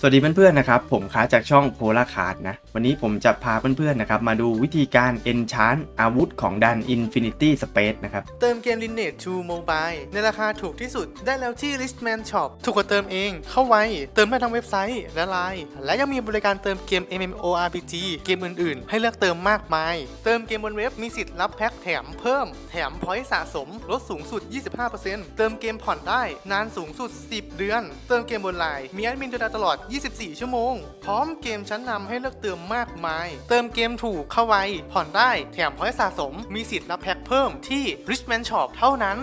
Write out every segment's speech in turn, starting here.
สวัสดีเพื่อนๆนะครับ ผมค้าจากช่องโพลาคาร์ดนะ วันนี้ผมจะพาเพื่อนๆนะครับมาดูวิธีการ enchant อาวุธของดัน Infinity Space นะครับ เติมเกม Lineage 2 Mobile ในราคาถูกที่สุดได้แล้วที่ Listman Shop ถูกกว่าเติมเองเข้าไวเติมได้ทั้งเว็บไซต์และไลน์และยังมีบริการเติมเกม MMORPG เกมอื่นๆ ให้เลือกเติมมากมาย เติมเกมบนเว็บมีสิทธิ์รับแพ็คแถมเพิ่มแถมพอยต์สะสมลดสูงสุด 25%เติมเกมผ่อนได้นานสูงสุด 10 เดือน เติมเกมบนไลน์มีแอดมินดูแลตลอด 24 ชั่วโมง พร้อมเกมชั้นนำให้เลือกเติมมากมาย เติมเกมถูกเข้าไว ผ่อนได้แถมพอยต์สะสม มีสิทธิ์รับแพ็คเพิ่มที่ Richman Shop เท่านั้น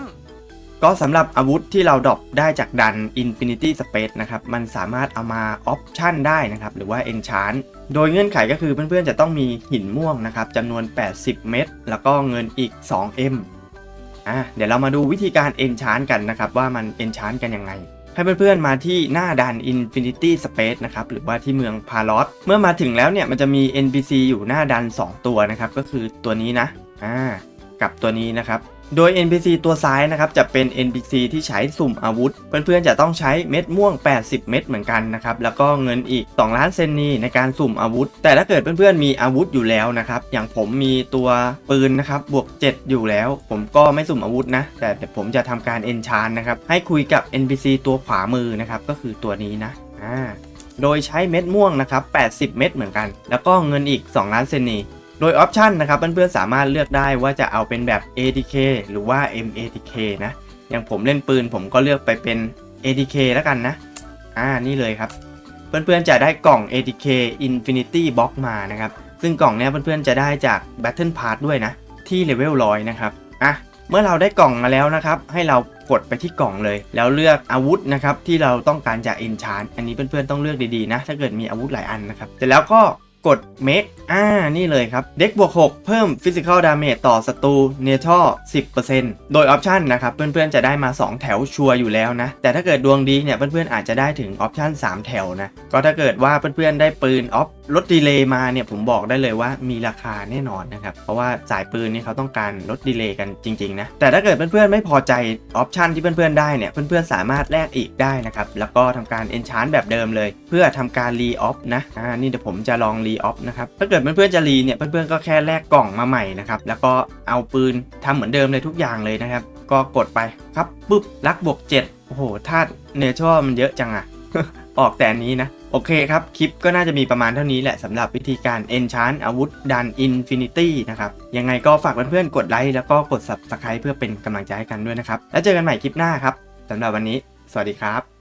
ก็สำหรับอาวุธที่เราดรอปได้จากดัน Infinity Space นะครับ มันสามารถเอามาออปชั่นได้นะครับ หรือว่า enchant โดยเงื่อนไขก็คือเพื่อนๆ จะต้องมีหินม่วงนะครับจำนวน 80 เม็ดแล้วก็เงินอีก 2M อะเดี๋ยวเรามาดูวิธีการ enchant กันนะครับ ว่ามัน enchant กันยังไง ให้เพื่อนๆมาที่หน้าดัน Infinity Space นะครับหรือว่าที่เมืองพาลอสเมื่อมาถึงแล้วเนี่ยมันจะมี NPC อยู่หน้าดัน2 ตัวนะครับก็คือตัวนี้นะอ่ากับตัวนี้นะครับ โดย NPC ตัวซ้ายนะครับจะเป็น NPC ที่ใช้สุ่มอาวุธ เพื่อนๆจะต้องใช้เม็ดม่วง 80 เม็ดเหมือนกันนะครับแล้วก็เงินอีก 2 ล้านเซนนีในการสุ่มอาวุธ แต่ถ้าเกิดเพื่อนๆมีอาวุธอยู่แล้วนะครับอย่างผมมีตัวปืนนะครับบวก 7 อยู่แล้ว ผมก็ไม่สุ่มอาวุธนะ แต่เดี๋ยวผมจะทำการ enchant นะครับให้คุยกับ NPC ตัวขวามือนะครับก็คือตัวนี้นะอ่าโดยใช้เม็ดม่วงนะครับ80 เม็ดเหมือนกัน แล้วก็เงินอีก 2 ล้านเซนนี โดยออปชันนะครับเพื่อนๆสามารถเลือกได้ว่าจะเอาเป็นแบบ ATK หรือว่า MATK นะ อย่างผมเล่นปืนผมก็เลือกไปเป็น ATK แล้วกันนะ อ่านี่เลยครับ เพื่อนๆจะได้กล่อง ATK Infinity Box มานะครับ ซึ่งกล่องเนี้ยเพื่อนๆจะได้จาก Battle Pass ด้วยนะ ที่เลเวลร้อยนะครับ อะเมื่อเราได้กล่องมาแล้วนะครับ ให้เรากดไปที่กล่องเลย แล้วเลือกอาวุธนะครับที่เราต้องการจะ enchant อันนี้เพื่อนๆต้องเลือกดีๆนะ ถ้าเกิดมีอาวุธหลายอันนะครับ เสร็จแล้วก็ กด make อ่า นี่เลยครับ เด็กบวก 6 เพิ่ม physical damage ต่อศัตรู nature 10%โดยออปชันนะครับ เพื่อนๆ จะได้มา 2 แถวชัวร์อยู่แล้วนะ แต่ถ้าเกิดดวงดีเนี่ย เพื่อนๆ อาจจะได้ถึงออปชัน3 แถวนะ ก็ถ้าเกิดว่าเพื่อนๆ ได้ปืนออฟลดดีเลย์มาเนี่ย ผมบอกได้เลยว่ามีราคาแน่นอนนะครับ เพราะว่าสายปืนนี่เขาต้องการลดดีเลย์กันจริงๆนะ แต่ถ้าเกิดเพื่อนๆ ไม่พอใจออปชันที่เพื่อนๆ ได้เนี่ย เพื่อนๆ สามารถแลกอีกได้นะครับ แล้วก็ทำการ enchant แบบเดิมเลย เพื่อทำการรีออฟนะ อ่า นี่เดี๋ยวผมจะลองรีออฟนะครับถ้าเกิดเพื่อนๆจะรีเนี่ยเพื่อนๆก็แค่แลกกล่องมาใหม่นะครับแล้วก็เอาปืนทำเหมือนเดิมเลยทุกอย่างเลยนะครับ ก็กดไปครับปุ๊บลักบวก7โอ้โหธาตุเนเชอร์มันเยอะจังอะออกแต่นนี้นะโอเคครับ คลิปก็น่าจะมีประมาณเท่านี้แหละสำหรับวิธีการ enchant อาวุธดัน Infinity นะครับ ยังไงก็ฝากเพื่อนๆกดไลค์แล้วก็กด subscribe เพื่อเป็นกำลังใจให้กันด้วยนะครับ แล้วเจอกันใหม่คลิปหน้าครับสำหรับวันนี้ สวัสดีครับ